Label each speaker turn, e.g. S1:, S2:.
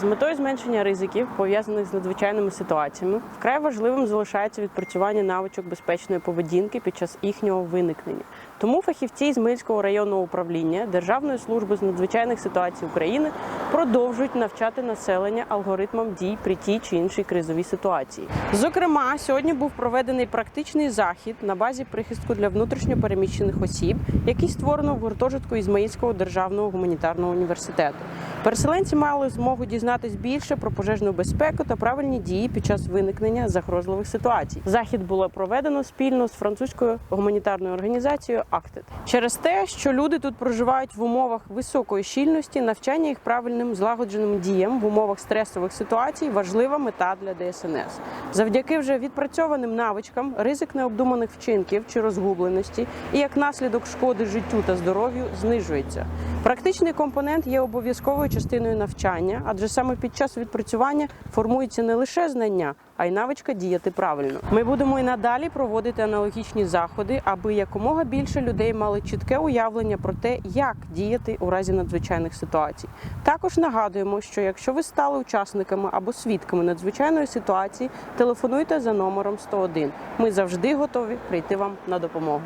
S1: З метою зменшення ризиків, пов'язаних з надзвичайними ситуаціями, вкрай важливим залишається відпрацювання навичок безпечної поведінки під час їхнього виникнення. Тому фахівці Ізмаїльського районного управління Державної служби з надзвичайних ситуацій України продовжують навчати населення алгоритмам дій при тій чи іншій кризовій ситуації. Зокрема, сьогодні був проведений практичний захід на базі прихистку для внутрішньопереміщених осіб, який створено в гуртожитку Ізмаїльського державного гуманітарного університету. Переселенці мали змогу дізнатись більше про пожежну безпеку та правильні дії під час виникнення загрозливих ситуацій. Захід було проведено спільно з французькою гуманітарною організацією «Актед». Через те, що люди тут проживають в умовах високої щільності, навчання їх правильним злагодженим діям в умовах стресових ситуацій важлива мета для ДСНС. Завдяки вже відпрацьованим навичкам, ризик необдуманих вчинків чи розгубленості і як наслідок шкоди життю та здоров'ю знижується. Практичний компонент є обов'язковою частиною навчання, адже саме під час відпрацювання формується не лише знання, а й навичка діяти правильно. Ми будемо і надалі проводити аналогічні заходи, аби якомога більше людей мали чітке уявлення про те, як діяти у разі надзвичайних ситуацій. Також нагадуємо, що якщо ви стали учасниками або свідками надзвичайної ситуації, телефонуйте за номером 101. Ми завжди готові прийти вам на допомогу.